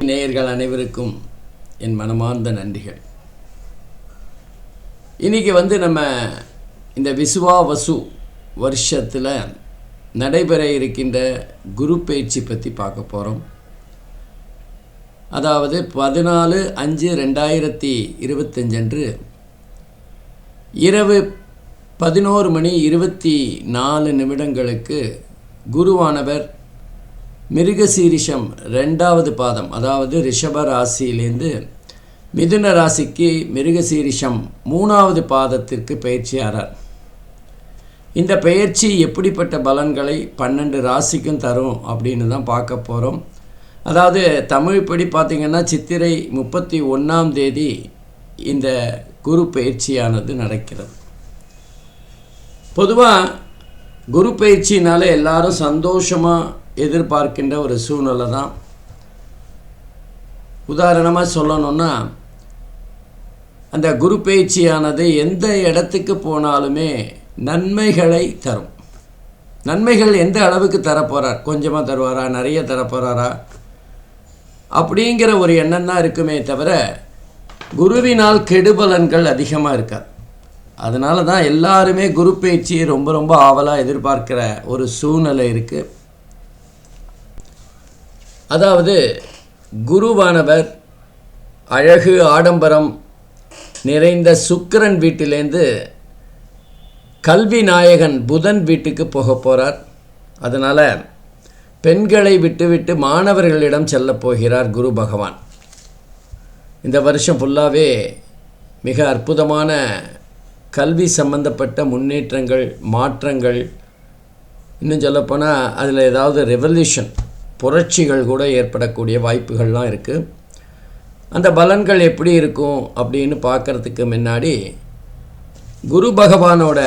நேயர்கள் அனைவருக்கும் என் மனமார்ந்த நன்றிகள். இன்னைக்கு வந்து நம்ம இந்த விசுவா வசு வருஷத்தில் நடைபெற இருக்கின்ற குரு பயிற்சி பற்றி பார்க்க போகிறோம் அதாவது பதினாலு அஞ்சு ரெண்டாயிரத்தி இருபத்தஞ்சன்று இரவு பதினோரு மணி இருபத்தி நாலு நிமிடங்களுக்கு குருவானவர் மிருகசீரிஷம் ரெண்டாவது பாதம் அதாவது ரிஷப ராசியிலேருந்து மிதுன ராசிக்கு மிருகசீரிஷம் மூணாவது பாதத்திற்கு பயிற்சியாரார். இந்த பயிற்சி எப்படிப்பட்ட பலன்களை பன்னெண்டு ராசிக்கும் தரும் அப்படின்னு தான் பார்க்க போகிறோம் அதாவது தமிழ்ப்படி பார்த்திங்கன்னா சித்திரை முப்பத்தி ஒன்றாம் தேதி இந்த குரு பயிற்சியானது நடக்கிறது. பொதுவாக குரு பயிற்சினால எல்லாரும் சந்தோஷமாக எதிர்பார்க்கின்ற ஒரு சூழ்நிலை தான். உதாரணமாக சொல்லணும்னா அந்த குரு பயிற்சியானது எந்த இடத்துக்கு போனாலுமே நன்மைகளை தரும். நன்மைகள் எந்த அளவுக்கு தரப்போகிறார் கொஞ்சமாக தருவாரா? நிறைய தரப்போகிறாரா அப்படிங்கிற ஒரு எண்ணம் தான் இருக்குமே தவிர குருவினால் கெடுபலன்கள் அதிகமாக இருக்காது. அதனால தான் எல்லாருமே குரு பயிற்சியை ரொம்ப ரொம்ப ஆவலாக எதிர்பார்க்கிற ஒரு சூழ்நிலை இருக்குது அதாவது குருவானவர் அழகு ஆடம்பரம் நிறைந்த சுக்கிரன் வீட்டிலேருந்து கல்வி நாயகன் புதன் வீட்டுக்கு போக போகிறார் அதனால் பெண்களை விட்டுவிட்டு மாணவர்களிடம் செல்லப் போகிறார் குரு பகவான். இந்த வருஷம் ஃபுல்லாகவே மிக அற்புதமான கல்வி சம்பந்தப்பட்ட முன்னேற்றங்கள் மாற்றங்கள். இன்னும் சொல்லப்போனால் அதில் ஏதாவது ரெவல்யூஷன் புரட்சிகள் கூட ஏற்படக்கூடிய வாய்ப்புகள்லாம் இருக்குது அந்த பலன்கள் எப்படி இருக்கும் அப்படின்னு பார்க்குறதுக்கு முன்னாடி குரு பகவானோட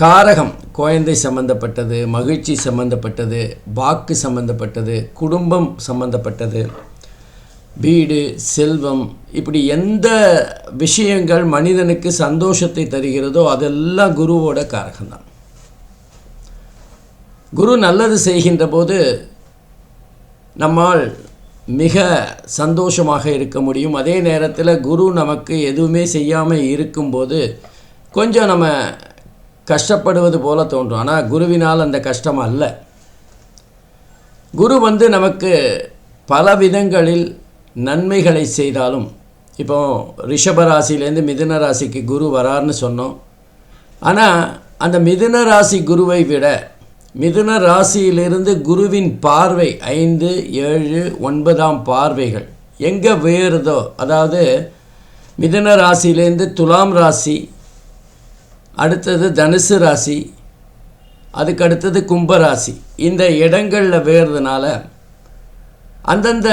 காரகம் குழந்தை சம்பந்தப்பட்டது மகிழ்ச்சி சம்பந்தப்பட்டது வாக்கு சம்பந்தப்பட்டது குடும்பம் சம்பந்தப்பட்டது. வீடு செல்வம் இப்படி எந்த விஷயங்கள் மனிதனுக்கு சந்தோஷத்தை தருகிறதோ அதெல்லாம் குருவோட காரகம்தான். குரு நல்லது செய்கின்ற போது நம்மால் மிக சந்தோஷமாக இருக்க முடியும். அதே நேரத்தில் குரு நமக்கு எதுவுமே செய்யாமல் இருக்கும்போது கொஞ்சம் நம்ம கஷ்டப்படுவது போல தோன்றும். ஆனால் குருவினால் அந்த கஷ்டம் அல்ல. குரு வந்து நமக்கு பல விதங்களில் நன்மைகளை செய்தாலும் இப்போ ரிஷப ராசிலேருந்து மிதுன ராசிக்கு குரு வரார்னு சொன்னோம். ஆனால் அந்த மிதுன ராசி குருவை விட மிதுன ராசியிலிருந்து குருவின் பார்வை ஐந்து ஏழு ஒன்பதாம் பார்வைகள் எங்கே வேறுதோ அதாவது மிதுன ராசியிலேருந்து துலாம் ராசி அடுத்தது தனுசு ராசி அதுக்கு அடுத்தது கும்பராசி இந்த இடங்களில் வேறுறதுனால அந்தந்த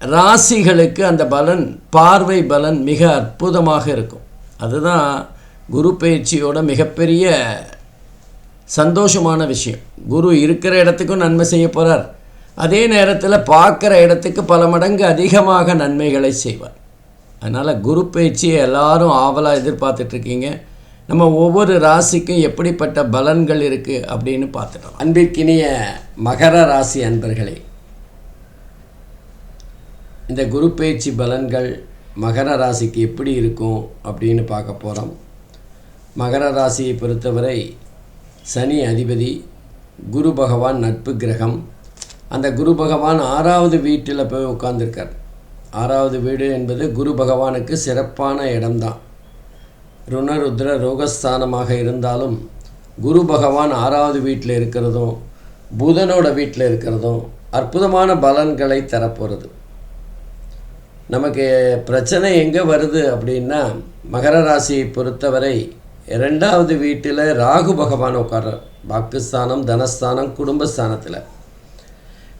ராசிகளுக்கு அந்த பலன் பார்வை பலன் மிக அற்புதமாக இருக்கும். அதுதான் குரு பயிற்சியோட மிகப்பெரிய சந்தோஷமான விஷயம். குரு இருக்கிற இடத்துக்கும் நன்மை செய்ய போகிறார் அதே நேரத்தில் பார்க்குற இடத்துக்கு பல மடங்கு அதிகமாக நன்மைகளை செய்வார். அதனால் குரு பயிற்சியை எல்லாரும் ஆவலாக எதிர்பார்த்துட்ருக்கீங்க நம்ம ஒவ்வொரு ராசிக்கும் எப்படிப்பட்ட பலன்கள் இருக்குது அப்படின்னு பார்த்துட்டோம் அன்பிற்கினிய மகர ராசி அன்பர்களே இந்த குரு பேச்சு பலன்கள் மகர ராசிக்கு எப்படி இருக்கும் அப்படின்னு பார்க்க போகிறோம் மகர ராசியை பொறுத்தவரை சனி அதிபதி குரு பகவான் நட்பு கிரகம். அந்த குரு பகவான் ஆறாவது வீட்டில் போய் உட்காந்துருக்கார் ஆறாவது வீடு என்பது குரு பகவானுக்கு சிறப்பான இடம்தான். ருணருத்ர ரோகஸ்தானமாக இருந்தாலும் குரு பகவான் ஆறாவது வீட்டில் இருக்கிறதும் புதனோட வீட்டில் இருக்கிறதும் அற்புதமான பலன்களை தரப்போகிறது நமக்கு பிரச்சனை எங்கே வருது அப்படின்னா மகர ராசியை பொறுத்தவரை ரெண்டாவது வீட்டில் ராகு பகவான் உட்கார்றார். பாக்குஸ்தானம் தனஸ்தானம் குடும்பஸ்தானத்தில்.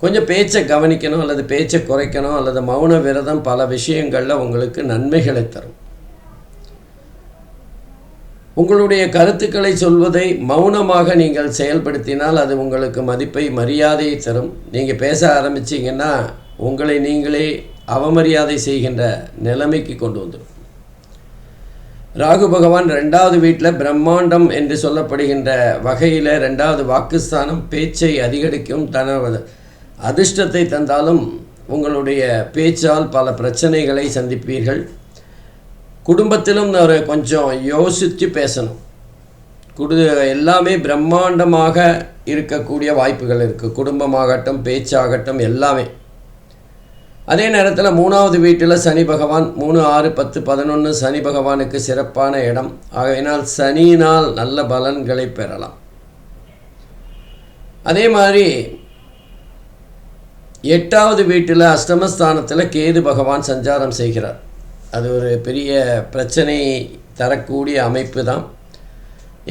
கொஞ்சம் பேச்சை கவனிக்கணும் அல்லது பேச்சை குறைக்கணும் அல்லது மௌன விரதம் பல விஷயங்களில் உங்களுக்கு நன்மைகளை தரும். உங்களுடைய கருத்துக்களை சொல்வதை மௌனமாக நீங்கள் செயல்படுத்தினால் அது உங்களுக்கு மதிப்பை மரியாதையை தரும். நீங்கள் பேச ஆரம்பிச்சிங்கன்னா உங்களை நீங்களே அவமரியாதை செய்கின்ற நிலைமைக்கு கொண்டு வந்துடும் ராகு பகவான் ரெண்டாவது வீட்டில் பிரம்மாண்டம் என்று சொல்லப்படுகின்ற வகையில் ரெண்டாவது வாக்குஸ்தானம் பேச்சை அதிகரிக்கும் தனது அதிர்ஷ்டத்தை தந்தாலும் உங்களுடைய பேச்சால் பல பிரச்சனைகளை சந்திப்பீர்கள். குடும்பத்திலும் கொஞ்சம் யோசித்து பேசணும். குடு எல்லாமே பிரம்மாண்டமாக இருக்கக்கூடிய வாய்ப்புகள் இருக்குது குடும்பமாகட்டும் பேச்சாகட்டும் எல்லாமே. அதே நேரத்தில் மூணாவது வீட்டில் சனி பகவான் மூணு ஆறு பத்து பதினொன்று சனி பகவானுக்கு சிறப்பான இடம். ஆகையினால் சனியினால் நல்ல பலன்களை பெறலாம். அதே மாதிரி எட்டாவது வீட்டில் அஷ்டமஸ்தானத்தில் கேது பகவான் சஞ்சாரம் செய்கிறார். அது ஒரு பெரிய பிரச்சனை தரக்கூடிய அமைப்பு தான்.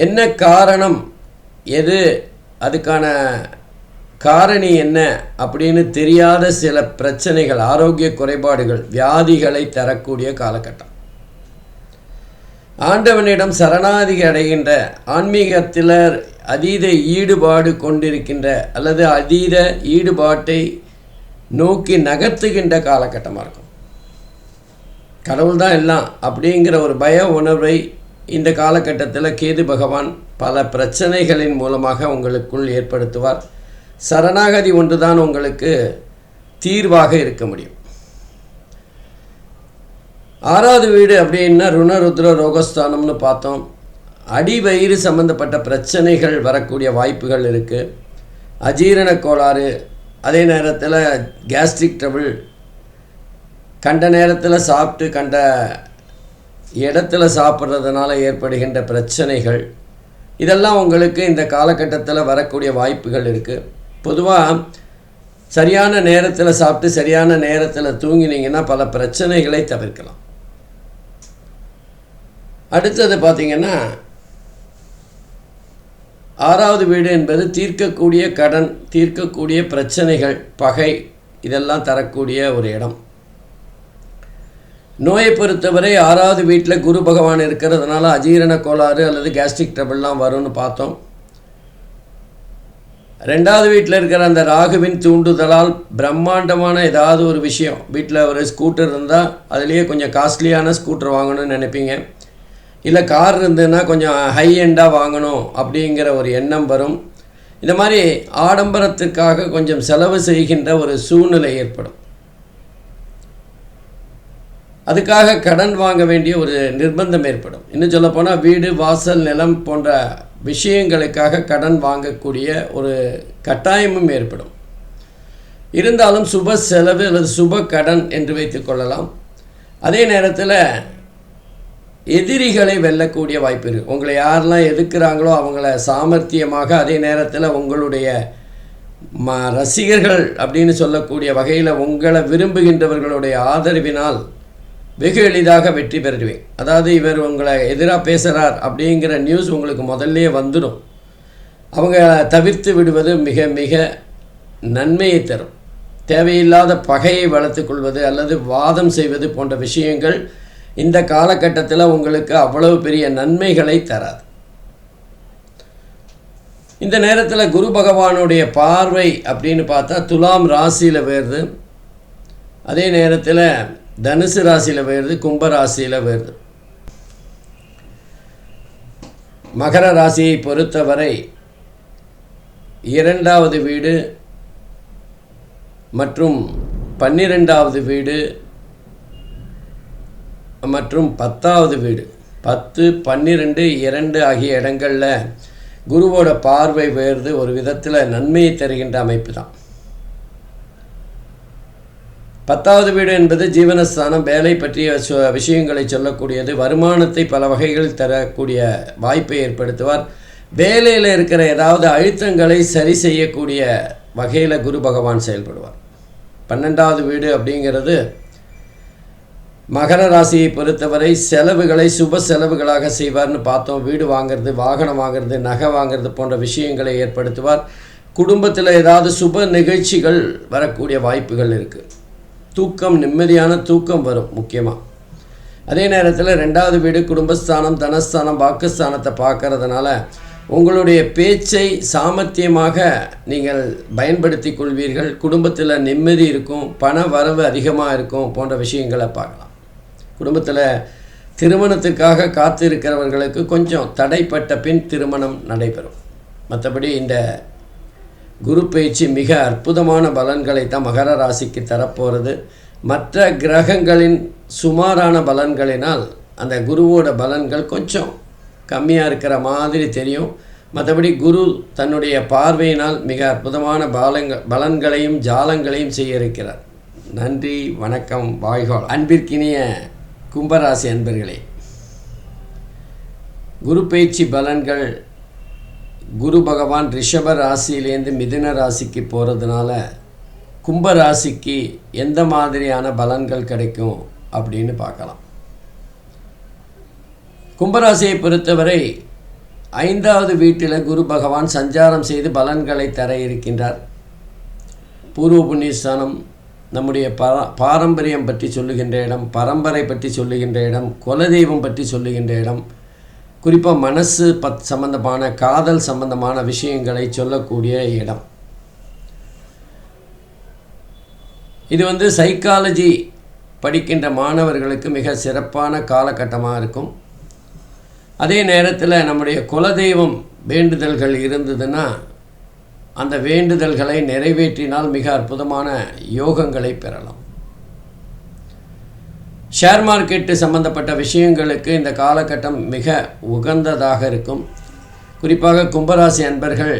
என்ன காரணம் எது அதுக்கான காரணி என்ன அப்படின்னு தெரியாத சில பிரச்சனைகள் ஆரோக்கிய குறைபாடுகள் வியாதிகளை தரக்கூடிய காலகட்டம். ஆண்டவனிடம் சரணாதிக அடைகின்ற ஆன்மீகத்தில் அதீத ஈடுபாடு கொண்டிருக்கின்ற அல்லது அதீத ஈடுபாட்டை நோக்கி நகர்த்துகின்ற காலகட்டமாக இருக்கும். கடவுள் தான் எல்லாம் அப்படிங்கிற ஒரு பய உணர்வை இந்த காலகட்டத்தில் கேது பகவான் பல பிரச்சனைகளின் மூலமாக உங்களுக்குள் ஏற்படுத்துவார். சரணாகதி ஒன்றுதான் உங்களுக்கு தீர்வாக இருக்க முடியும். ஆறாவது வீடு அப்படின்னா ருணருத்ர ரோகஸ்தானம்னு பார்த்தோம். அடி வயிறு சம்பந்தப்பட்ட பிரச்சனைகள் வரக்கூடிய வாய்ப்புகள் இருக்குது அஜீரண கோளாறு அதே நேரத்தில் கேஸ்ட்ரிக் ட்ரபிள் கண்ட நேரத்தில் சாப்பிட்டு கண்ட இடத்துல சாப்பிட்றதுனால ஏற்படுகின்ற பிரச்சனைகள் இதெல்லாம் உங்களுக்கு இந்த காலகட்டத்தில் வரக்கூடிய வாய்ப்புகள் இருக்குது பொதுவாக சரியான நேரத்தில் சாப்பிட்டு சரியான நேரத்தில் தூங்கினீங்கன்னா பல பிரச்சனைகளை தவிர்க்கலாம். அடுத்தது பார்த்திங்கன்னா ஆறாவது வீடு என்பது தீர்க்கக்கூடிய கடன் தீர்க்கக்கூடிய பிரச்சனைகள் பகை இதெல்லாம் தரக்கூடிய ஒரு இடம். நோயை பொறுத்தவரை ஆறாவது வீட்டில் குரு பகவான் இருக்கிறதுனால அஜீரண கோளாறு அல்லது கேஸ்ட்ரிக் ட்ரபிள்லாம் வரும்னு பார்த்தோம். ரெண்டாவது வீட்டில் இருக்கிற அந்த ராகுவின் தூண்டுதலால் பிரம்மாண்டமான ஏதாவது ஒரு விஷயம். வீட்டில் ஒரு ஸ்கூட்டர் இருந்தால் அதுலேயே கொஞ்சம் காஸ்ட்லியான ஸ்கூட்டர் வாங்கணும்னு நினைப்பீங்க. இல்லை கார் இருந்ததுன்னா கொஞ்சம் ஹை எண்டாக வாங்கணும் அப்படிங்கிற ஒரு எண்ணம் வரும். இந்த மாதிரி ஆடம்பரத்துக்காக கொஞ்சம் செலவு செய்கின்ற ஒரு சூழ்நிலை ஏற்படும். அதுக்காக கடன் வாங்க வேண்டிய ஒரு நிர்பந்தம் ஏற்படும். இன்னும் சொல்லப்போனால் வீடு வாசல் நிலம் போன்ற விஷயங்களுக்காக கடன் வாங்கக்கூடிய ஒரு கட்டாயமும் ஏற்படும். இருந்தாலும் சுப செலவு அல்லது சுப கடன் என்று வைத்துக்கொள்ளலாம் அதே நேரத்தில் எதிரிகளை வெல்லக்கூடிய வாய்ப்பு இருக்குது உங்களை யாரெல்லாம் எதிர்க்கிறாங்களோ அவங்கள சாமர்த்தியமாக அதே நேரத்தில் உங்களுடைய ம ரசிகர்கள் அப்படின்னு சொல்லக்கூடிய வகையில் உங்களை விரும்புகின்றவர்களுடைய ஆதரவினால் வெகு எளிதாக வெற்றி பெறுவேன். அதாவது இவர் உங்களை எதிராக பேசுகிறார் அப்படிங்கிற நியூஸ் உங்களுக்கு முதல்ல வந்துடும். அவங்க தவிர்த்து விடுவது மிக மிக நன்மையை தரும். தேவையில்லாத பகையை வளர்த்துக்கொள்வது அல்லது வாதம் செய்வது போன்ற விஷயங்கள் இந்த காலகட்டத்தில் உங்களுக்கு அவ்வளவு பெரிய நன்மைகளை தராது. இந்த நேரத்தில் குரு பகவானுடைய பார்வை அப்படின்னு பார்த்தா துலாம் ராசியில் வருது. அதே நேரத்தில் தனுசு ராசியில் வருது கும்ப ராசியில் வருது மகர ராசியை பொறுத்தவரை இரண்டாவது வீடு மற்றும் பன்னிரெண்டாவது வீடு மற்றும் பத்தாவது வீடு. பத்து பன்னிரெண்டு இரண்டு ஆகிய இடங்களில் குருவோட பார்வை வேறுது ஒரு விதத்தில் நன்மையை தருகின்ற அமைப்பு தான். பத்தாவது வீடு என்பது ஜீவனஸ்தானம் வேலை பற்றிய விஷயங்களை சொல்லக்கூடியது வருமானத்தை பல வகைகளில் தரக்கூடிய வாய்ப்பை ஏற்படுத்துவார். வேலையில் இருக்கிற ஏதாவது அழுத்தங்களை சரி செய்யக்கூடிய வகையில் குரு பகவான் செயல்படுவார். பன்னெண்டாவது வீடு அப்படிங்கிறது மகர ராசியை பொறுத்தவரை செலவுகளை சுப செலவுகளாக செய்வார்னு பார்த்தோம். வீடு வாங்குறது வாகனம் வாங்குறது நகை வாங்குறது போன்ற விஷயங்களை ஏற்படுத்துவார். குடும்பத்தில் ஏதாவது சுப நிகழ்ச்சிகள் வரக்கூடிய வாய்ப்புகள் இருக்குது தூக்கம் நிம்மதியான தூக்கம் வரும் முக்கியமாக அதே நேரத்தில் ரெண்டாவது வீடு குடும்பஸ்தானம் தனஸ்தானம் வாக்குஸ்தானத்தை பார்க்கறதுனால உங்களுடைய பேச்சை சாமர்த்தியமாக நீங்கள் பயன்படுத்தி கொள்வீர்கள். குடும்பத்தில் நிம்மதி இருக்கும் பண வரவு அதிகமாக இருக்கும் போன்ற விஷயங்களை பார்க்கலாம். குடும்பத்தில் திருமணத்திற்காக காத்திருக்கிறவர்களுக்கு கொஞ்சம் தடைப்பட்ட பின் திருமணம் நடைபெறும். மற்றபடி இந்த குரு பயிற்சி மிக அற்புதமான பலன்களை தான் மகர ராசிக்கு தரப்போகிறது மற்ற கிரகங்களின் சுமாரான பலன்களினால் அந்த குருவோட பலன்கள் கொஞ்சம் கம்மியாக இருக்கிற மாதிரி தெரியும். மற்றபடி குரு தன்னுடைய பார்வையினால் மிக அற்புதமான பாலங்க பலன்களையும் ஜாலங்களையும் செய்ய இருக்கிறார் நன்றி வணக்கம் வாய்கோள். அன்பிற்கினிய கும்பராசி அன்பர்களே குரு பயிற்சி பலன்கள் குரு பகவான் ரிஷப ராசியிலேருந்து மிதுன ராசிக்கு போகிறதுனால கும்ப ராசிக்கு எந்த மாதிரியான பலன்கள் கிடைக்கும் அப்படின்னு பார்க்கலாம். கும்பராசியை பொறுத்தவரை ஐந்தாவது வீட்டில் குரு பகவான் சஞ்சாரம் செய்து பலன்களை தர இருக்கின்றார். பூர்வ புண்ணியஸ்தானம் நம்முடைய பர பாரம்பரியம் பற்றி சொல்லுகின்ற இடம் பரம்பரை பற்றி சொல்லுகின்ற இடம் குலதெய்வம் பற்றி சொல்லுகின்ற இடம் குறிப்பாக மனசு பத் சம்பந்தமான காதல் சம்பந்தமான விஷயங்களை சொல்லக்கூடிய இடம். இது வந்து சைக்காலஜி படிக்கின்ற மாணவர்களுக்கு மிக சிறப்பான காலகட்டமாக இருக்கும். அதே நேரத்தில் நம்முடைய குலதெய்வம் வேண்டுதல்கள் இருந்ததுன்னா அந்த வேண்டுதல்களை நிறைவேற்றினால் மிக அற்புதமான யோகங்களை பெறலாம். ஷேர் மார்க்கெட்டு சம்பந்தப்பட்ட விஷயங்களுக்கு இந்த காலகட்டம் மிக உகந்ததாக இருக்கும். குறிப்பாக கும்பராசி அன்பர்கள்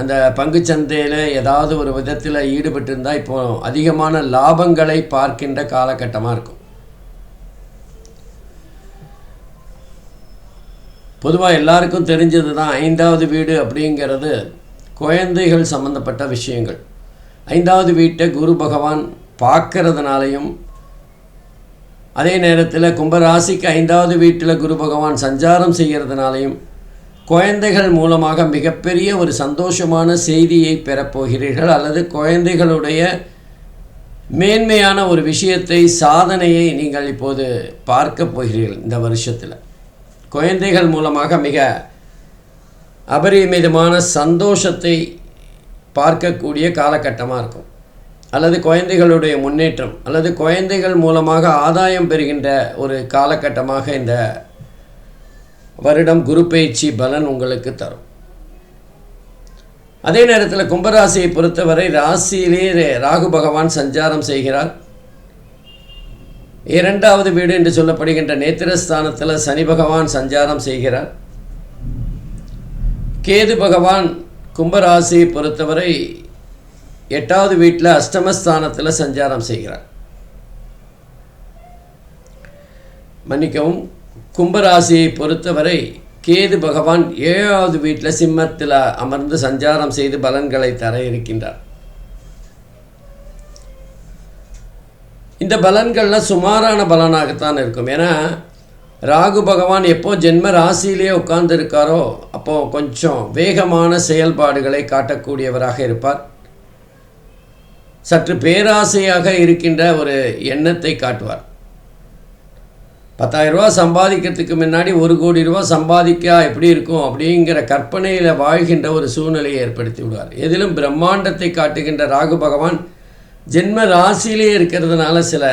அந்த பங்குச்சந்தையில் ஏதாவது ஒரு விதத்தில் ஈடுபட்டிருந்தால் இப்போ அதிகமான லாபங்களை பார்க்கின்ற காலகட்டமாக இருக்கும். பொதுவாக எல்லாருக்கும் தெரிஞ்சது தான் ஐந்தாவது வீடு அப்படிங்கிறது குழந்தைகள் சம்பந்தப்பட்ட விஷயங்கள். ஐந்தாவது வீட்டை குரு பகவான் பார்க்கறதுனாலையும் அதே நேரத்தில் கும்பராசிக்கு ஐந்தாவது வீட்டில் குரு பகவான் சஞ்சாரம் செய்கிறதுனாலையும் குழந்தைகள் மூலமாக மிகப்பெரிய ஒரு சந்தோஷமான செய்தியை பெறப்போகிறீர்கள் அல்லது குழந்தைகளுடைய மேன்மையான ஒரு விஷயத்தை சாதனையை நீங்கள் இப்போது பார்க்க போகிறீர்கள் இந்த வருஷத்தில். குழந்தைகள் மூலமாக மிக அபரிமிதமான சந்தோஷத்தை பார்க்கக்கூடிய காலகட்டமாக இருக்கும். அல்லது குழந்தைகளுடைய முன்னேற்றம் அல்லது குழந்தைகள் மூலமாக ஆதாயம் பெறுகின்ற ஒரு காலகட்டமாக இந்த வருடம் குரு பயிற்சி பலன் உங்களுக்கு தரும். அதே நேரத்தில் கும்பராசியை பொறுத்தவரை ராசியிலே ராகு பகவான் சஞ்சாரம் செய்கிறார். இரண்டாவது வீடு என்று சொல்லப்படுகின்ற நேத்திரஸ்தானத்தில் சனி பகவான் சஞ்சாரம் செய்கிறார். கேது பகவான் கும்பராசியை பொறுத்தவரை எட்டாவது வீட்டில் அஷ்டமஸ்தானத்தில் சஞ்சாரம் செய்கிறார். மன்னிக்கவும் கும்பராசியை பொறுத்தவரை கேது பகவான் ஏழாவது வீட்டில் சிம்மத்தில் அமர்ந்து சஞ்சாரம் செய்து பலன்களை தர இருக்கின்றார். இந்த பலன்கள்லாம் சுமாரான பலனாகத்தான் இருக்கும். ஏன்னா ராகு பகவான் எப்போ ஜென்ம ராசியிலே உட்கார்ந்து இருக்காரோ அப்போ கொஞ்சம் வேகமான செயல்பாடுகளை காட்டக்கூடியவராக இருப்பார். சற்று பேராசையாக இருக்கின்ற ஒரு எண்ணத்தை காட்டுவார். பத்தாயிரம் ரூபா சம்பாதிக்கிறதுக்கு முன்னாடி ஒரு கோடி ரூபா சம்பாதிக்கா எப்படி இருக்கும்? அப்படிங்கிற கற்பனையில் வாழ்கின்ற ஒரு சூழ்நிலையை ஏற்படுத்தி விடுவார். எதிலும் பிரம்மாண்டத்தை காட்டுகின்ற ராகு பகவான் ஜென்ம ராசியிலே இருக்கிறதுனால சில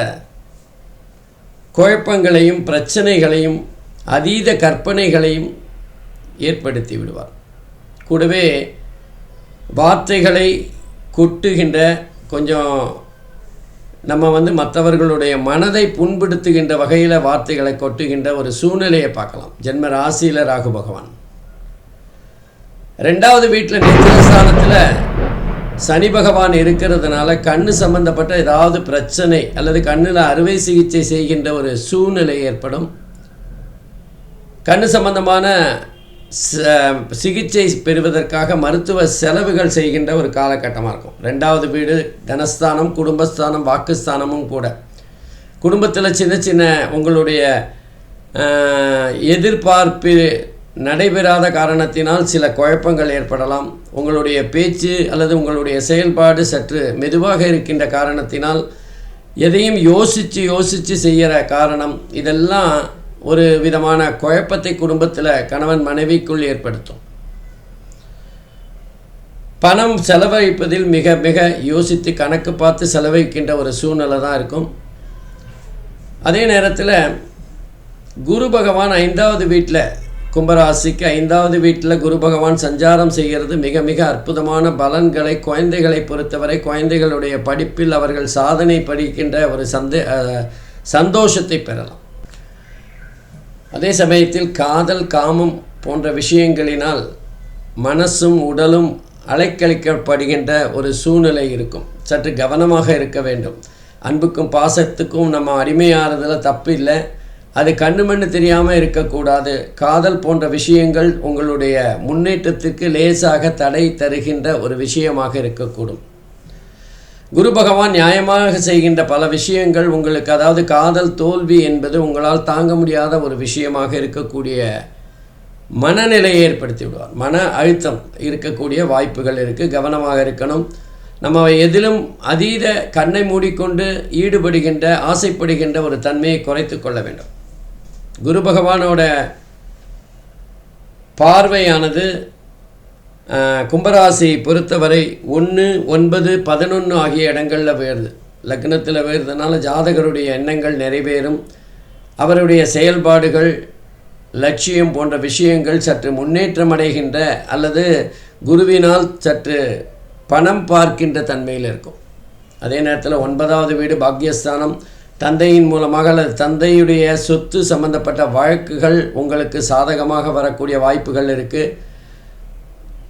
குழப்பங்களையும் பிரச்சனைகளையும் அதீத கற்பனைகளையும் ஏற்படுத்தி விடுவார். கூடவே வார்த்தைகளை கொட்டுகின்ற கொஞ்சம் நம்ம வந்து மற்றவர்களுடைய மனதை புண்படுத்துகின்ற வகையில் வார்த்தைகளை கொட்டுகின்ற ஒரு சூழ்நிலையை பார்க்கலாம். ஜென்ம ராசியில் ராகு பகவான். ரெண்டாவது வீட்டில் நித்திரஸ்தானத்தில் சனி பகவான் இருக்கிறதுனால கண்ணு சம்பந்தப்பட்ட ஏதாவது பிரச்சனை அல்லது கண்ணில் அறுவை சிகிச்சை செய்கின்ற ஒரு சூழ்நிலை ஏற்படும். கண்ணு சம்பந்தமான சிகிச்சை பெறுவதற்காக மருத்துவ செலவுகள் செய்கின்ற ஒரு காலகட்டமாக இருக்கும். ரெண்டாவது வீடு தனஸ்தானம் குடும்பஸ்தானம் வாக்குஸ்தானமும் கூட. குடும்பத்தில் சின்ன சின்ன உங்களுடைய எதிர்பார்ப்பு நடைபெறாத காரணத்தினால் சில குழப்பங்கள் ஏற்படலாம். உங்களுடைய பேச்சு அல்லது உங்களுடைய செயல்பாடு சற்று மெதுவாக இருக்கின்ற காரணத்தினால் எதையும் யோசித்து யோசித்து செய்கிற காரணம். இதெல்லாம் ஒரு விதமான குழப்பத்தை குடும்பத்தில் கணவன் மனைவிக்குள் ஏற்படுத்தும். பணம் செலவழிப்பதில் மிக மிக யோசித்து கணக்கு பார்த்து செலவழிக்கின்ற ஒரு சூழ்நிலை தான் இருக்கும். அதே நேரத்தில் குரு பகவான் ஐந்தாவது வீட்டில் கும்பராசிக்கு ஐந்தாவது வீட்டில் குரு பகவான் சஞ்சாரம் செய்கிறது மிக மிக அற்புதமான பலன்களை குழந்தைகளை பொறுத்தவரை குழந்தைகளுடைய படிப்பில் அவர்கள் சாதனை படிக்கின்ற ஒரு சந்தே சந்தோஷத்தை பெறலாம். அதே சமயத்தில் காதல் காமம் போன்ற விஷயங்களினால் மனசும் உடலும் அலைக்கழிக்கப்படுகின்ற ஒரு சூழ்நிலை இருக்கும். சற்று கவனமாக இருக்க வேண்டும். அன்புக்கும் பாசத்துக்கும் நம்ம அடிமையாகிறதுல தப்பு இல்லை. அது கண்ணு மண்ணு தெரியாமல் இருக்கக்கூடாது. காதல் போன்ற விஷயங்கள் உங்களுடைய முன்னேற்றத்திற்கு லேசாக தடை தருகின்ற ஒரு விஷயமாக இருக்கக்கூடும். குரு பகவான் நியாயமாக செய்கின்ற பல விஷயங்கள் உங்களுக்கு அதாவது காதல் தோல்வி என்பது உங்களால் தாங்க முடியாத ஒரு விஷயமாக இருக்கக்கூடிய மனநிலையை ஏற்படுத்தி விடுவார். மன அழுத்தம் இருக்கக்கூடிய வாய்ப்புகள் இருக்குது கவனமாக இருக்கணும். நம்ம எதிலும் அதீத கண்ணை மூடிக்கொண்டு ஈடுபடுகின்ற ஆசைப்படுகின்ற ஒரு தன்மையை குறைத்து கொள்ள வேண்டும். குரு பகவானோட பார்வையானது கும்பராசி பொறுத்தவரை ஒன்று ஒன்பது பதினொன்று ஆகிய இடங்களில் வேறுது. லக்னத்தில் வேறுதுனால ஜாதகருடைய எண்ணங்கள் நிறைவேறும். அவருடைய செயல்பாடுகள் லட்சியம் போன்ற விஷயங்கள் சற்று முன்னேற்றம் அடைகின்ற அல்லது குருவினால் சற்று பணம் பார்க்கின்ற தன்மையில் இருக்கும். அதே நேரத்தில் ஒன்பதாவது வீடு பாக்யஸ்தானம். தந்தையின் மூலமாக அல்லது தந்தையுடைய சொத்து சம்பந்தப்பட்ட வழக்குகள் உங்களுக்கு சாதகமாக வரக்கூடிய வாய்ப்புகள் இருக்குது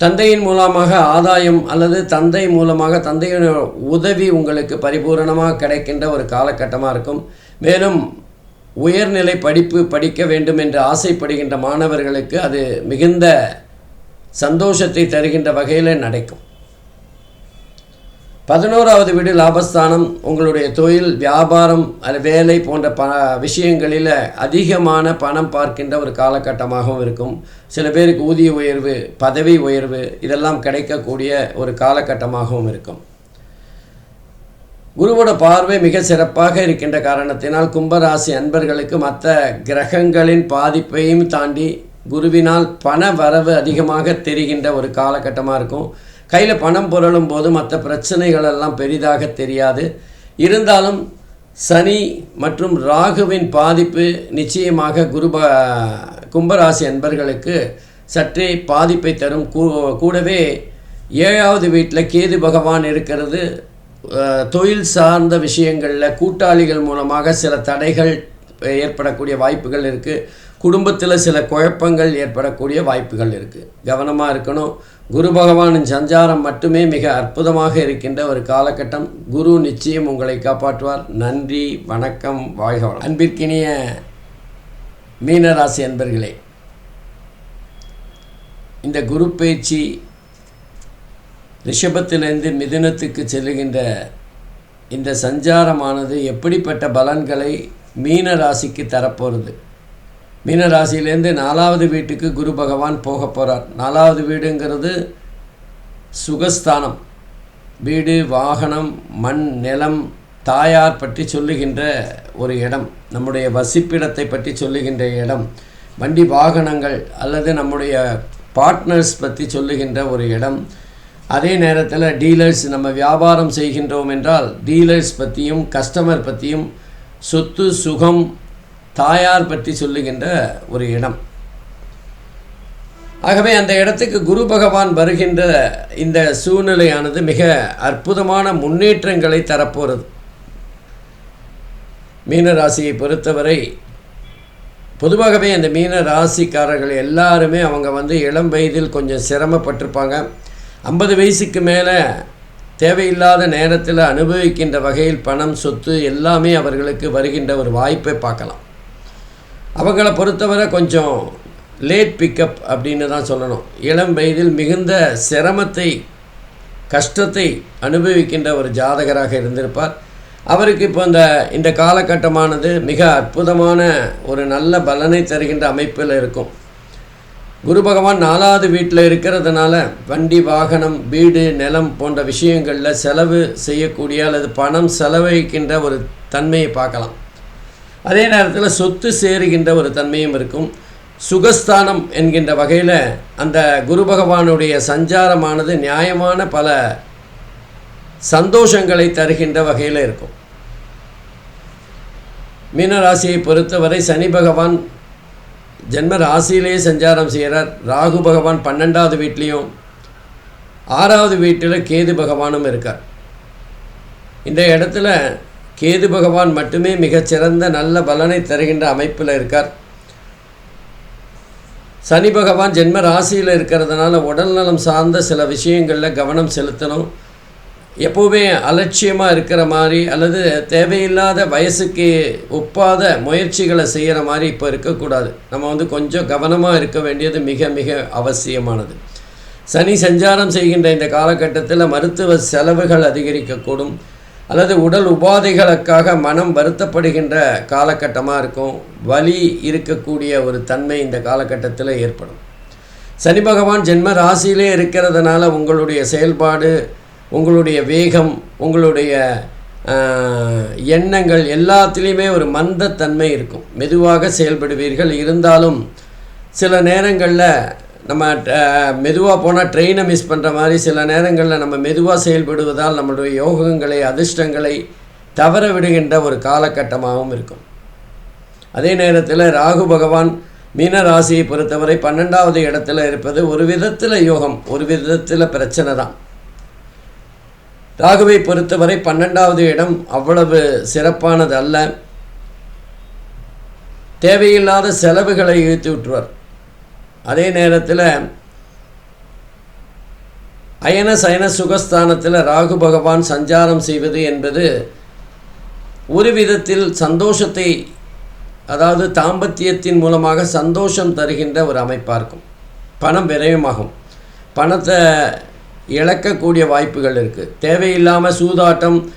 தந்தையின் மூலமாக ஆதாயம் அல்லது தந்தை மூலமாக தந்தையின் உதவி உங்களுக்கு பரிபூரணமாக கிடைக்கின்ற ஒரு காலகட்டமாக இருக்கும். மேலும் உயர்நிலை படிப்பு படிக்க வேண்டும் என்று ஆசைப்படுகின்ற மாணவர்களுக்கு அது மிகுந்த சந்தோஷத்தை தருகின்ற வகையில் நடக்கும். பதினோராவது வீடு லாபஸ்தானம். உங்களுடைய தொழில் வியாபாரம் வேலை போன்ற ப விஷயங்களில் அதிகமான பணம் பார்க்கின்ற ஒரு காலகட்டமாகவும் இருக்கும். சில பேருக்கு ஊதிய உயர்வு பதவி உயர்வு இதெல்லாம் கிடைக்கக்கூடிய ஒரு காலகட்டமாகவும் இருக்கும். குருவோட பார்வை மிக சிறப்பாக இருக்கின்ற காரணத்தினால் கும்பராசி அன்பர்களுக்கு மற்ற கிரகங்களின் பாதிப்பையும் தாண்டி குருவினால் பண வரவு அதிகமாக தெரிகின்ற ஒரு காலகட்டமாக இருக்கும். கையில் பணம் புரளும் போது மற்ற பிரச்சனைகள் எல்லாம் பெரிதாக தெரியாது. இருந்தாலும் சனி மற்றும் ராகுவின் பாதிப்பு நிச்சயமாக குருப கும்பராசி அன்பர்களுக்கு சற்றே பாதிப்பை தரும். கூ- கூடவே ஏழாவது வீட்டில் கேது பகவான் இருக்கிறது. தொழில் சார்ந்த விஷயங்களில் கூட்டாளிகள் மூலமாக சில தடைகள் ஏற்படக்கூடிய வாய்ப்புகள் இருக்குது குடும்பத்தில் சில குழப்பங்கள் ஏற்படக்கூடிய வாய்ப்புகள் இருக்குது கவனமாக இருக்கணும். குரு பகவானின் சஞ்சாரம் மட்டுமே மிக அற்புதமாக இருக்கின்ற ஒரு காலகட்டம். குரு நிச்சயம் உங்களை காப்பாற்றுவார். நன்றி வணக்கம் வாழ்க அன்பிற்கினிய மீனராசி அன்பர்களே இந்த குரு பயிற்சி ரிஷபத்திலிருந்து மிதுனத்துக்கு செல்லுகின்ற இந்த சஞ்சாரமானது எப்படிப்பட்ட பலன்களை மீன ராசிக்கு தரப்போகிறது மீன ராசியிலேருந்து நாலாவது வீட்டுக்கு குரு பகவான் போக போகிறார் நாலாவது வீடுங்கிறது சுகஸ்தானம். வீடு வாகனம் மண் நிலம் தாயார் பற்றி சொல்லுகின்ற ஒரு இடம். நம்முடைய வசிப்பிடத்தை பற்றி சொல்லுகின்ற இடம். வண்டி வாகனங்கள் அல்லது நம்முடைய பார்ட்னர்ஸ் பற்றி சொல்லுகின்ற ஒரு இடம். அதே நேரத்தில் டீலர்ஸ் நம்ம வியாபாரம் செய்கின்றோம் என்றால் டீலர்ஸ் பற்றியும் கஸ்டமர் பற்றியும் சொத்து சுகம் தாயார் பற்றி சொல்லுகின்ற ஒரு இடம். ஆகவே அந்த இடத்துக்கு குரு பகவான் வருகின்ற இந்த சூழ்நிலையானது மிக அற்புதமான முன்னேற்றங்களை தரப்போகிறது மீனராசியை பொறுத்தவரை பொதுவாகவே அந்த மீன ராசிக்காரர்கள் எல்லாருமே அவங்க வந்து இளம் வயதில் கொஞ்சம் சிரமப்பட்டிருப்பாங்க. ஐம்பது வயசுக்கு மேலே தேவையில்லாத நேரத்தில் அனுபவிக்கின்ற வகையில் பணம் சொத்து எல்லாமே அவர்களுக்கு வருகின்ற ஒரு வாய்ப்பை பார்க்கலாம். அவங்கள பொறுத்தவரை கொஞ்சம் லேட் பிக்கப் அப்படின்னு தான் சொல்லணும். இளம் வயதில் மிகுந்த சிரமத்தை கஷ்டத்தை அனுபவிக்கின்ற ஒரு ஜாதகராக இருந்திருப்பார். அவருக்கு இப்போ இந்த இந்த காலகட்டமானது மிக அற்புதமான ஒரு நல்ல பலனை தருகின்ற அமைப்பில் இருக்கும். குரு பகவான் நாலாவது வீட்டில் இருக்கிறதுனால வண்டி வாகனம் வீடு நிலம் போன்ற விஷயங்களில் செலவு செய்யக்கூடிய அல்லது பணம் செலவழிக்கின்ற ஒரு தன்மையை பார்க்கலாம். அதே நேரத்தில் சொத்து சேருகின்ற ஒரு தன்மையும் இருக்கும். சுகஸ்தானம் என்கின்ற வகையில் அந்த குரு பகவானுடைய சஞ்சாரமானது நியாயமான பல சந்தோஷங்களை தருகின்ற வகையில் இருக்கும். மீனராசியை பொறுத்தவரை சனி பகவான் ஜென்ம ராசியிலேயே சஞ்சாரம் செய்கிறார். ராகு பகவான் பன்னெண்டாவது வீட்லேயும் ஆறாவது வீட்டில் கேது பகவானும் இருக்கார். இந்த இடத்துல கேது பகவான் மட்டுமே மிகச்சிறந்த நல்ல பலனை தருகின்ற அமைப்பில் இருக்கார். சனி பகவான் ஜென்ம ராசியில் இருக்கிறதுனால உடல்நலம் சார்ந்த சில விஷயங்களில் கவனம் செலுத்தணும். எப்போவுமே அலட்சியமாக இருக்கிற மாதிரி அல்லது தேவையில்லாத வயசுக்கு ஒப்பாத முயற்சிகளை செய்கிற மாதிரி இப்போ இருக்கக்கூடாது. நம்ம வந்து கொஞ்சம் கவனமாக இருக்க வேண்டியது மிக மிக அவசியமானது. சனி சஞ்சாரம் செய்கின்ற இந்த காலகட்டத்தில் மருத்துவ செலவுகள் அதிகரிக்கக்கூடும். அல்லது உடல் உபாதைகளுக்காக மனம் வருத்தப்படுகின்ற காலகட்டமாக இருக்கும். வலி இருக்கக்கூடிய ஒரு தன்மை இந்த காலகட்டத்தில் ஏற்படும். சனி பகவான் ஜென்ம ராசியிலே இருக்கிறதுனால உங்களுடைய செயல்பாடு உங்களுடைய வேகம் உங்களுடைய எண்ணங்கள் எல்லாத்துலேயுமே ஒரு மந்தத்தன்மை இருக்கும். மெதுவாக செயல்படுவீர்கள். இருந்தாலும் சில நேரங்களில் நம்ம மெதுவாக போனால் ட்ரெயினை மிஸ் பண்ணுற மாதிரி சில நேரங்களில் நம்ம மெதுவாக செயல்படுவதால் நம்மளுடைய யோகங்களை அதிர்ஷ்டங்களை தவற விடுகின்ற ஒரு காலகட்டமாகவும் இருக்கும். அதே நேரத்தில் ராகு பகவான் மீன ராசியை பொறுத்தவரை பன்னெண்டாவது இடத்துல இருப்பது ஒரு விதத்தில் யோகம் ஒரு விதத்தில் பிரச்சனை தான். ராகுவை பொறுத்தவரை பன்னெண்டாவது இடம் அவ்வளவு சிறப்பானது அல்ல தேவையில்லாத செலவுகளை இழுத்து விட்டுருவார். அதே நேரத்தில் அயன சயன சுகஸ்தானத்தில் ராகு பகவான் சஞ்சாரம் செய்வது என்பது ஒரு விதத்தில் சந்தோஷத்தை அதாவது தாம்பத்தியத்தின் மூலமாக சந்தோஷம் தருகின்ற ஒரு அமைப்பாக இருக்கும். பணம் விரயமாகும் பணத்தை இழக்கக்கூடிய வாய்ப்புகள் இருக்குது தேவையில்லாமல் சூதாட்டம்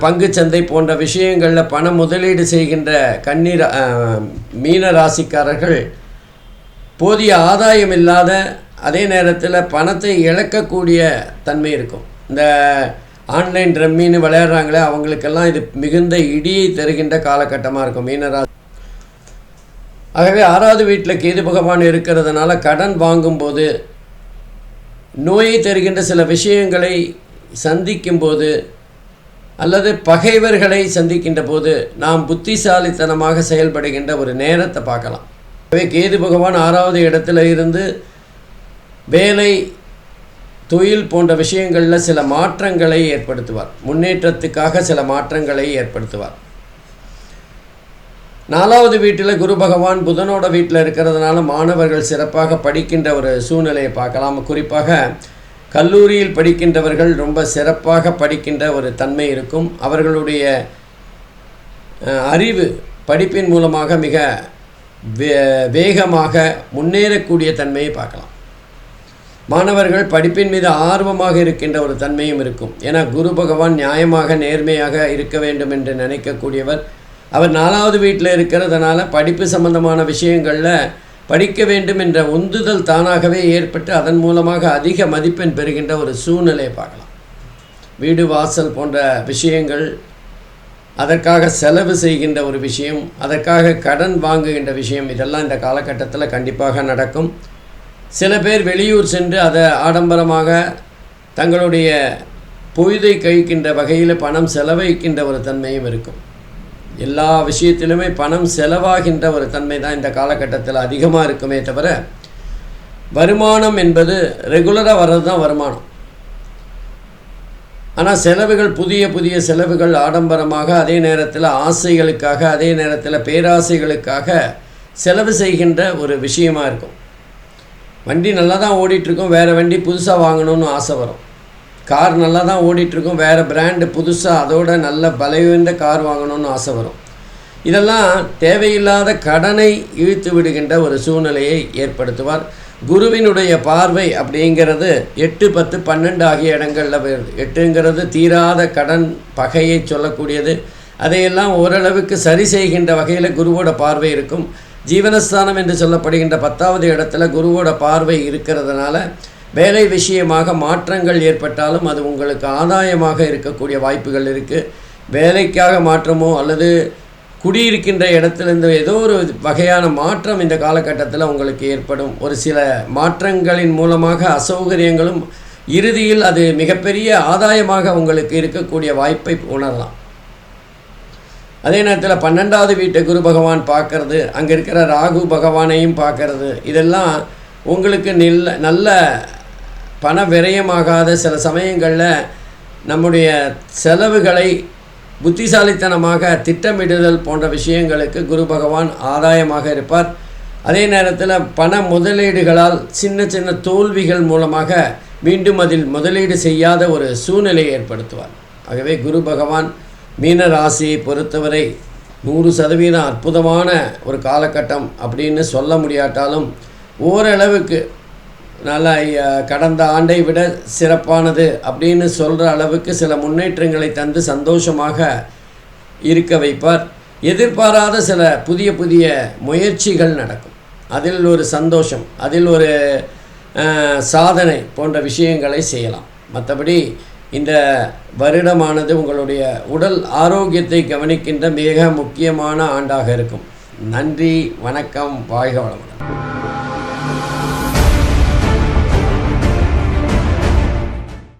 பங்குச்சந்தை போன்ற விஷயங்களில் பண முதலீடு செய்கின்ற கண்ணீர் மீன ராசிக்காரர்கள் போதிய ஆதாயம் இல்லாத அதே நேரத்தில் பணத்தை இழக்கக்கூடிய தன்மை இருக்கும். இந்த ஆன்லைன் ரம்மின்னு விளையாடுறாங்களே அவங்களுக்கெல்லாம் இது மிகுந்த இடியை தருகின்ற காலகட்டமாக இருக்கும். மீனராசி. ஆகவே ஆறாவது வீட்டில் கேது பகவான் இருக்கிறதுனால கடன் வாங்கும்போது நோயை தருகின்ற சில விஷயங்களை சந்திக்கும்போது அல்லது பகைவர்களை சந்திக்கின்ற போது நாம் புத்திசாலித்தனமாக செயல்படுகின்ற ஒரு நேரத்தை பார்க்கலாம். எனவே கேது பகவான் ஆறாவது இடத்துல இருந்து வேலை தொழில் போன்ற விஷயங்களில் சில மாற்றங்களை ஏற்படுத்துவார். முன்னேற்றத்துக்காக சில மாற்றங்களை ஏற்படுத்துவார். நாலாவது வீட்டில் குரு பகவான் புதனோட வீட்டில் இருக்கிறதுனால மாணவர்கள் சிறப்பாக படிக்கின்ற ஒரு சூழ்நிலையை பார்க்கலாம். குறிப்பாக கல்லூரியில் படிக்கின்றவர்கள் ரொம்ப சிறப்பாக படிக்கின்ற ஒரு தன்மை இருக்கும். அவர்களுடைய அறிவு படிப்பின் மூலமாக மிக வே வேகமாக முன்னேறக்கூடிய தன்மையை பார்க்கலாம். மாணவர்கள் படிப்பின் மீது ஆர்வமாக இருக்கின்ற ஒரு தன்மையும் இருக்கும். ஏன்னா குரு பகவான் நியாயமாக நேர்மையாக இருக்க வேண்டும் என்று நினைக்கக்கூடியவர். அவர் நாலாவது வீட்டில் இருக்கிறதுனால படிப்பு சம்பந்தமான விஷயங்களில் படிக்க வேண்டும் என்ற உந்துதல் தானாகவே ஏற்பட்டு அதன் மூலமாக அதிக மதிப்பெண் பெறுகின்ற ஒரு சூழ்நிலையை பார்க்கலாம். வீடு வாசல் போன்ற விஷயங்கள் அதற்காக செலவு செய்கின்ற ஒரு விஷயம் அதற்காக கடன் வாங்குகின்ற விஷயம் இதெல்லாம் இந்த காலகட்டத்தில் கண்டிப்பாக நடக்கும். சில பேர் வெளியூர் சென்று அதை ஆடம்பரமாக தங்களுடைய பொய்தை கழிக்கின்ற வகையில் பணம் செலவழிக்கின்ற ஒரு தன்மையும் இருக்கும். எல்லா விஷயத்திலுமே பணம் செலவாகின்ற ஒரு தன்மை தான் இந்த காலகட்டத்தில் அதிகமாக இருக்குமே தவிர வருமானம் என்பது ரெகுலராக வர்றது தான் வருமானம். ஆனால் செலவுகள் புதிய புதிய செலவுகள் ஆடம்பரமாக அதே நேரத்தில் ஆசைகளுக்காக அதே நேரத்தில் பேராசைகளுக்காக செலவு செய்கின்ற ஒரு விஷயமாக இருக்கும். வண்டி நல்லா தான் ஓடிட்டுருக்கோம் வேறு வண்டி புதுசாக வாங்கணும்னு ஆசை வரும். கார் நல்லா தான் ஓடிட்டுருக்கோம் வேறு பிராண்டு புதுசாக அதோட நல்ல பலவீந்த கார் வாங்கணும்னு ஆசை வரும். இதெல்லாம் தேவையில்லாத கடனை இழுத்து விடுகின்ற ஒரு சூழ்நிலையை ஏற்படுத்துவார். குருவினுடைய பார்வை அப்படிங்கிறது எட்டு பத்து பன்னெண்டு ஆகிய இடங்களில் வருது. எட்டுங்கிறது தீராத கடன் பகையை சொல்லக்கூடியது. அதையெல்லாம் ஓரளவுக்கு சரி செய்கின்ற வகையில் குருவோட பார்வை இருக்கும். ஜீவனஸ்தானம் என்று சொல்லப்படுகின்ற பத்தாவது இடத்துல குருவோட பார்வை இருக்கிறதுனால வேலை விஷயமாக மாற்றங்கள் ஏற்பட்டாலும் அது உங்களுக்கு ஆதாயமாக இருக்கக்கூடிய வாய்ப்புகள் இருக்குது வேலைக்காக மாற்றமோ அல்லது குடியிருக்கின்ற இடத்துலேருந்து ஏதோ ஒரு வகையான மாற்றம் இந்த காலகட்டத்தில் உங்களுக்கு ஏற்படும். ஒரு சில மாற்றங்களின் மூலமாக அசௌகரியங்களும் இறுதியில் அது மிகப்பெரிய ஆதாயமாக உங்களுக்கு இருக்கக்கூடிய வாய்ப்பை உணரலாம். அதே நேரத்தில் பன்னெண்டாவது வீட்டை குரு பகவான் பார்க்கறது அங்கே இருக்கிற ராகு பகவானையும் பார்க்கறது இதெல்லாம் உங்களுக்கு நல்ல நல்ல பண விரயமாகாத சில சமயங்களில் நம்முடைய செலவுகளை புத்திசாலித்தனமாக திட்டமிடுதல் போன்ற விஷயங்களுக்கு குரு பகவான் ஆதாயமாக இருப்பார். அதே நேரத்தில் பண முதலீடுகளால் சின்ன சின்ன தோல்விகள் மூலமாக மீண்டும் அதில் முதலீடு செய்யாத ஒரு சூழ்நிலையை ஏற்படுத்துவார். ஆகவே குரு பகவான் மீன ராசியை பொறுத்தவரை நூறு சதவீதம் அற்புதமான ஒரு காலகட்டம் அப்படின்னு சொல்ல முடியாட்டாலும் ஓரளவுக்கு நல்லா கடந்த ஆண்டை விட சிறப்பானது அப்படின்னு சொல்கிற அளவுக்கு சில முன்னேற்றங்களை தந்து சந்தோஷமாக இருக்க வைப்பார். எதிர்பாராத சில புதிய புதிய முயற்சிகள் நடக்கும். அதில் ஒரு சந்தோஷம் அதில் ஒரு சாதனை போன்ற விஷயங்களை செய்யலாம். மற்றபடி இந்த வருடமானது உங்களுடைய உடல் ஆரோக்கியத்தை கவனிக்கின்ற மிக முக்கியமான ஆண்டாக இருக்கும். நன்றி வணக்கம் வாழ்க வளமுடன்.